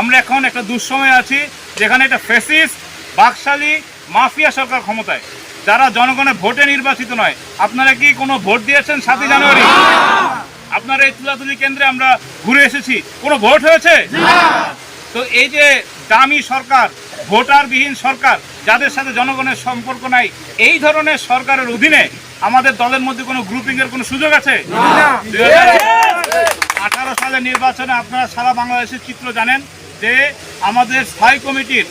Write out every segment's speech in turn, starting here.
আমরা এখন একটা দুঃসময় আছি যেখানে একটা ফেসিস বাকশালী মাফিয়া সরকার ক্ষমতায়। যারা জনগণের ভোটে নির্বাচিত নয়। আপনারা কি কোনো ভোট দিয়েছেন সাতই জানুয়ারি? আপনার এই তুলাতুলি কেন্দ্রে আমরা ঘুরে এসেছি। কোনো ভোট হয়েছে? তো এই যে দামি সরকার ভোটারবিহীন সরকার যাদের সাথে জনগণের সম্পর্ক নাই এই ধরনের সরকারের অধীনে আমাদের দলের মধ্যে কোনো গ্রুপিং এর কোনো সুযোগ আছে? আঠারো সালের নির্বাচনে আপনারা সারা বাংলাদেশের চিত্র জানেন। যে আমাদের স্থায়ী কমিটির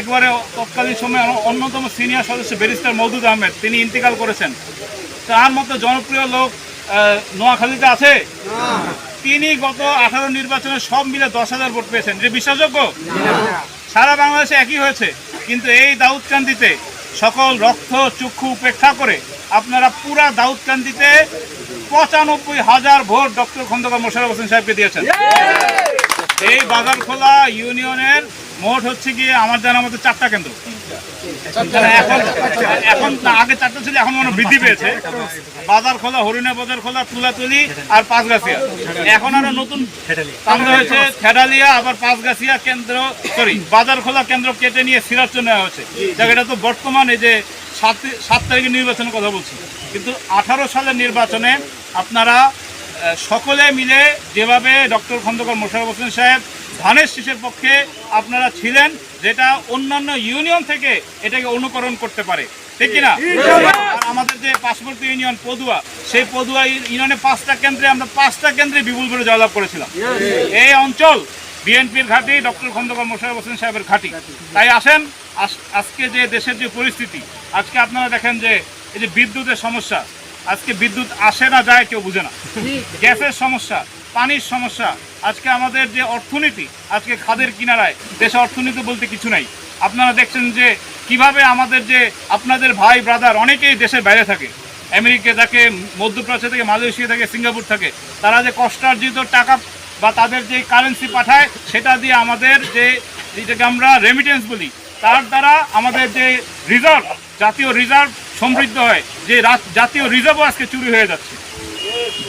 একবারে তৎকালীন সময়ে অন্যতম সিনিয়র সদস্য ব্যারিস্টার মৌদুদ আহমেদ, তিনি ইন্তেকাল করেছেন। তার মতো জনপ্রিয় লোক নোয়াখালীতে আছে? তিনি গত আঠারো নির্বাচনে সব মিলে দশ হাজার ভোট পেয়েছেন। যে বিশ্বাসযোগ্য? সারা বাংলাদেশে একই হয়েছে। কিন্তু এই দাউদকান্দিতে সকল রক্ত, চক্ষু উপেক্ষা করে আপনারা পুরা দাউদকান্দিতে পঁচানব্বই হাজার ভোট ডক্টর খন্দকার মোশারফ হোসেন সাহেবকে দিয়েছেন। এই বাজারখোলা ইউনিয়নের মোট হচ্ছে গিয়ে আমার জানা মতো চারটা কেন্দ্র। এখন এখন আগে চারটা ছিল, এখন মনে বৃদ্ধি পেয়েছে। বাজার খোলা হরিণা বাজার খোলা, তুলাতুলি আর পাঁচগাছিয়া। এখন আরও নতুন হয়েছে থেডালিয়া আবার পাঁচগাছিয়া কেন্দ্র সরি বাজার খোলা কেন্দ্র কেটে নিয়ে সিরাজ নেওয়া হয়েছে। এটা তো বর্তমান যে সাত সাত তারিখের নির্বাচনের কথা বলছি। কিন্তু আঠারো সালের নির্বাচনে আপনারা সকলে মিলে যেভাবে ডক্টর খন্দকার মোশারফ হোসেন সাহেব ধানের শীষের পক্ষে আপনারা ছিলেন যেটা অন্যান্য ইউনিয়ন থেকে এটাকে অনুকরণ করতে পারে। ঠিক কিনা? আর আমাদের যে পাসপোর্ট ইউনিয়ন পদুয়া সেই পদুয়া ইউনিয়নে পাঁচটা কেন্দ্রে আমরা পাঁচটা কেন্দ্রে বিপুল করে জয়লাভ করেছিলাম। এই অঞ্চল বিএনপির ঘাঁটি ডক্টর খন্দকার মোশারফ হোসেন সাহেবের ঘাঁটি। তাই আসেন আজকে যে দেশের যে পরিস্থিতি আজকে আপনারা দেখেন যে এই যে বিদ্যুতের সমস্যা আজকে বিদ্যুৎ আসে না যায় কেউ বুঝে না। গ্যাসের সমস্যা পানির সমস্যা আজকে আমাদের যে অর্থনীতি আজকে খাদের কিনারায় দেশে অর্থনীতি বলতে কিছু নাই। আপনারা দেখছেন যে কীভাবে আমাদের যে আপনাদের ভাই ব্রাদার অনেকেই দেশের বাইরে থাকে। আমেরিকা থাকে মধ্যপ্রাচ্য থেকে মালয়েশিয়া থেকে সিঙ্গাপুর থাকে। তারা যে কষ্টার্জিত টাকা বা তাদের যে কারেন্সি পাঠায় সেটা দিয়ে আমাদের যে যেটাকে আমরা রেমিটেন্স বলি তার দ্বারা আমাদের যে রিজার্ভ জাতীয় রিজার্ভ সমৃদ্ধ হয় যে জাতীয় রিজার্ভও আজকে চুরি হয়ে যাচ্ছে।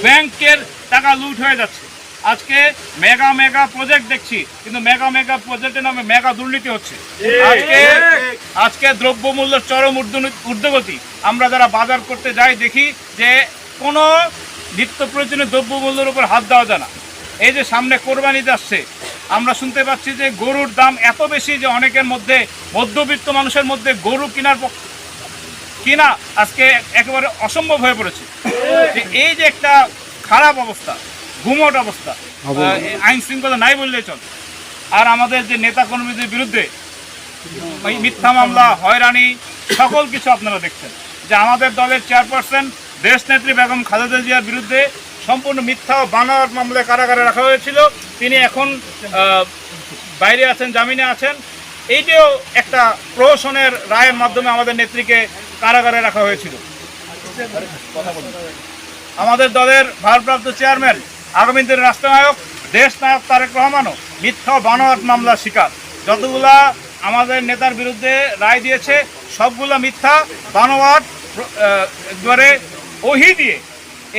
ব্যাংকের টাকা লুট হয়ে যাচ্ছে। আজকে মেগা মেগা প্রজেক্ট দেখছি কিন্তু মেগা মেগা প্রজেক্টের নামে মেগা দুর্নীতি হচ্ছে। আজকে আজকে দ্রব্যমূল্যের চরম ঊর্ধ্বগতি। আমরা যারা বাজার করতে যাই দেখি যে কোনো নিত্য প্রয়োজনীয় দ্রব্যমূল্যের উপর হাত দেওয়া যায় না। এই যে সামনে কোরবানি যাচ্ছে আমরা শুনতে পাচ্ছি যে গরুর দাম এত বেশি যে অনেকের মধ্যে মধ্যবিত্ত মানুষের মধ্যে গরু কেনার পক্ষ কিনা আজকে একেবারে অসম্ভব হয়ে পড়েছে। যে এই যে একটা খারাপ অবস্থা ঘুমট অবস্থা আইন শৃঙ্খলা নাই বললেই চল। আর আমাদের যে নেতা কর্মীদের বিরুদ্ধে মিথ্যা মামলা হয়রানি সকল কিছু আপনারা দেখছেন। যে আমাদের দলের চেয়ারপারসন দেশ নেত্রী বেগম খালেদা জিয়ার বিরুদ্ধে সম্পূর্ণ মিথ্যা ও বানোয়ার মামলায় কারাগারে রাখা হয়েছিল। তিনি এখন বাইরে আছেন জামিনে আছেন। এইটাও একটা প্রহসনের রায়ের মাধ্যমে আমাদের নেত্রীকে কারাগারে রাখা হয়েছিল। আমাদের দলের ভারপ্রাপ্ত চেয়ারম্যান আগামী দিনের রাষ্ট্রনায়ক দেশ নায়ক তারেক রহমানও মিথ্যা বানোয়াট মামলার শিকার। যতগুলা আমাদের নেতার বিরুদ্ধে রায় দিয়েছে, সবগুলা মিথ্যা, বানোয়াট একবারে ওহি দিয়ে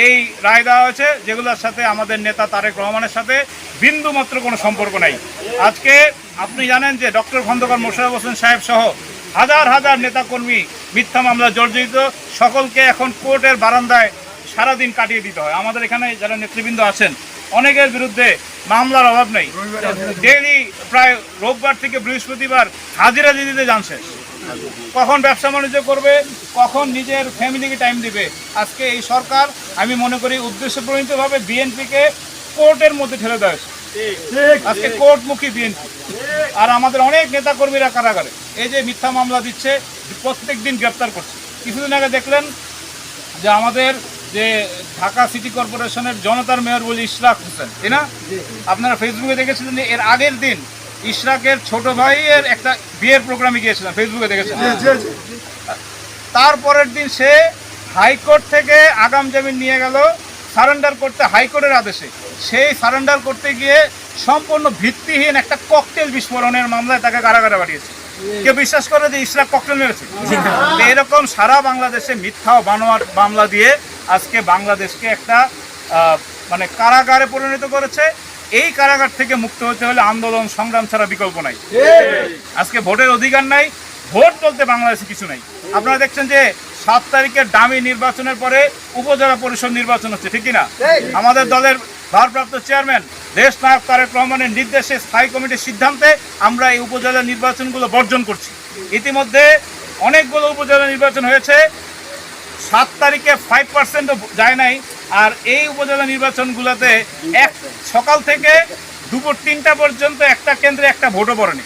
এই রায় দেওয়া হয়েছে, যেগুলোর সাথে আমাদের নেতা তারেক রহমানের সাথে বিন্দু মাত্র কোনো সম্পর্ক নাই। আজকে আপনি জানেন যে ডক্টর খন্দকার মোশারফ হোসেন সাহেব সহ হাজার হাজার নেতাকর্মী মিথ্যা মামলা জর্জরিত, সকলকে এখন কোর্টের বারান্দায় সারাদিন কাটিয়ে দিতে হয়। আমাদের এখানে যারা নেতৃবৃন্দ আছেন, অনেকের বিরুদ্ধে মামলার অভাব নেই। ডেইলি প্রায় রোববার থেকে বৃহস্পতিবার হাজিরা দিতে জানছে। কখন ব্যবসা বাণিজ্য করবে, কখন নিজের ফ্যামিলিকে টাইম দিবে, আজকে এই সরকার, আমি মনে করি উদ্দেশ্যপ্রণীতভাবে বিএনপিকে কোর্টের মধ্যে ঠেলে দেওয়া আজকে কোর্টমুখী বিএনপি। আর আমাদের অনেক নেতা কর্মীরা কারাগারে। এই যে মিথ্যা মামলা দিচ্ছে প্রত্যেক দিন গ্রেপ্তার করছে। কিছুদিন আগে দেখলেন যে আমাদের যে ঢাকা সিটি কর্পোরেশনের জনতার মেয়র বলি ইশরাক হোসেন তাই না? আপনারা ফেসবুকে দেখেছিলেন এর আগের দিন ইশরাকের ছোট ভাইয়ের একটা বিয়ের প্রোগ্রামে গিয়েছিলাম ফেসবুকে দেখেছেন তারপরের দিন সে হাইকোর্ট থেকে আগাম জামিন নিয়ে গেল সারেন্ডার করতে হাইকোর্টের আদেশে। সেই সারেন্ডার করতে গিয়ে সম্পূর্ণ ভিত্তিহীন একটা ককটেল বিস্ফোরণের মামলায় তাকে কারাগারে পাঠিয়েছে। কেউ বিশ্বাস করে যে ইসরাক ককটেল মেরেছে? এরকম সারা বাংলাদেশে মিথ্যা ও বানোয়ার মামলা দিয়ে আজকে বাংলাদেশকে একটা আহ, মানে কারাগারে পরিণত করেছে। এই কারাগার থেকে মুক্ত হতে হলে আন্দোলন সংগ্রাম ছাড়া বিকল্প নাই। আজকে ভোটের অধিকার নাই ভোট বলতে বাংলাদেশে কিছু নাই। আপনারা দেখছেন যে সাত তারিখের দামি নির্বাচনের পরে উপজেলা পরিষদ নির্বাচন হচ্ছে ঠিক না আমাদের দলের ভারপ্রাপ্ত চেয়ারম্যান দেশ নায়ক তারেক রহমানের নির্দেশে স্থায়ী কমিটির সিদ্ধান্তে আমরা এই উপজেলা নির্বাচনগুলো বর্জন করছি। ইতিমধ্যে অনেকগুলো উপজেলা নির্বাচন হয়েছে। সাত তারিখে ফাইভ পার্সেন্টও যায় নাই। আর এই উপজেলা নির্বাচনগুলোতে এক সকাল থেকে দুপুর তিনটা পর্যন্ত একটা কেন্দ্রে একটা ভোটও পড়েনি।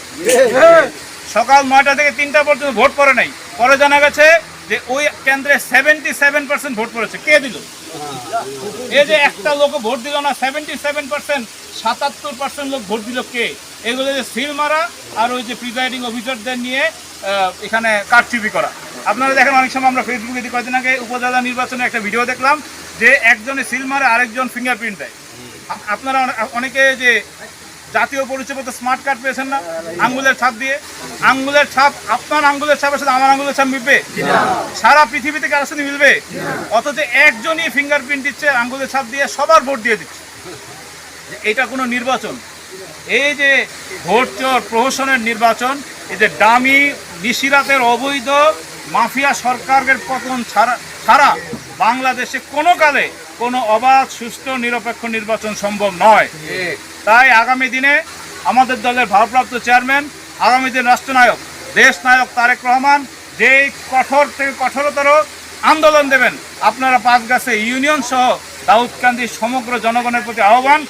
সকাল নয়টা থেকে তিনটা পর্যন্ত ভোট পড়ে নাই। পরে জানা গেছে যে ওই কেন্দ্রে সেভেন্টি সেভেন পার্সেন্ট ভোট পড়েছে। কে দিল? এই যে একটা লোক ভোট দিল না সেভেন্টি সেভেন পার্সেন্ট সাতাত্তর পার্সেন্ট লোক ভোট দিল কে? এগুলো যে সিল মারা আর ওই যে প্রিজাইডিং অফিসারদের নিয়ে এখানে কারচুপি করা। আপনারা দেখেন, অনেক সময় আমরা ফেসবুকে দিয়ে কয়েকদিন আগে উপজেলা নির্বাচনে একটা ভিডিও দেখলাম যে একজনে সিল মারে আরেকজন ফিঙ্গারপ্রিন্ট দেয়। আপ- আপনারা অনেকে যে জাতীয় পরিচয়পত্র স্মার্ট কার্ড পেয়েছেন না, আঙ্গুলের ছাপ দিয়ে। আঙ্গুলের ছাপ, আপনার আঙ্গুলের ছাপের সাথে আমার আঙ্গুলের ছাপ মিলবে? সারা পৃথিবী থেকে কারোর সাথে মিলবে? অথচ একজনই ফিঙ্গারপ্রিন্ট দিচ্ছে, আঙ্গুলের ছাপ দিয়ে সবার ভোট দিয়ে দিচ্ছে। এটা কোনো নির্বাচন। এই যে ভোট চোর প্রহসনের নির্বাচন, এই যে দামি, নিশিরাতের অবৈধ মাফিয়া সরকারের পতন ছাড়া ছাড়া বাংলাদেশে কোনো কালে কোনো অবাধ, সুষ্ঠু, নিরপেক্ষ নির্বাচন সম্ভব নয়। তাই আগামী দিনে আমাদের দলের ভারপ্রাপ্ত চেয়ারম্যান, আগামী দিন রাষ্ট্রনায়ক, দেশ নায়ক তারেক রহমান যেই কঠোর থেকে কঠোরতর আন্দোলন দেবেন, আপনারা পাঁচগাছে ইউনিয়ন সহ দাউদকান্দির সমগ্র জনগণের প্রতি আহ্বান,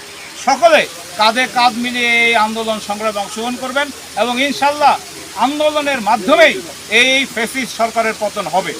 সকলে কাঁধে কাঁধ মিলিয়ে এই আন্দোলন সংগ্রামে অংশগ্রহণ করবেন এবং ইনশাল্লাহ আন্দোলনের মাধ্যমেই এই ফেসিস সরকারের পতন হবে।